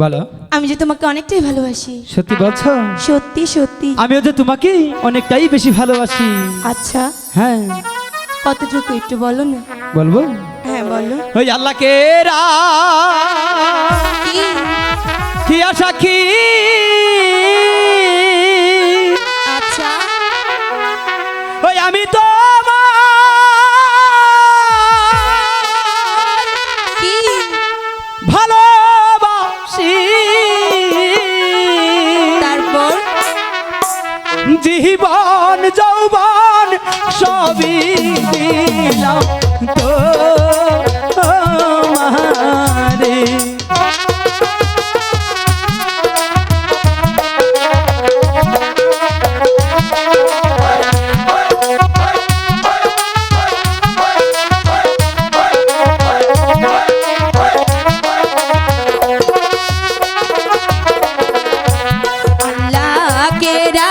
বলো। আমি যে তোমাকে অনেকটাই ভালোবাসি। সত্যি বলছো? সত্যি সত্যি। আমিও যে তোমাকে অনেকটাই বেশি ভালোবাসি। আচ্ছা। হ্যাঁ। কতটুকু একটু বলো না। বলব? হ্যাঁ বলো। ওই আল্লাহকে রা কি কি আশা কি? আচ্ছা। ওই আমি তো যাও তো মারে आल्ला केरा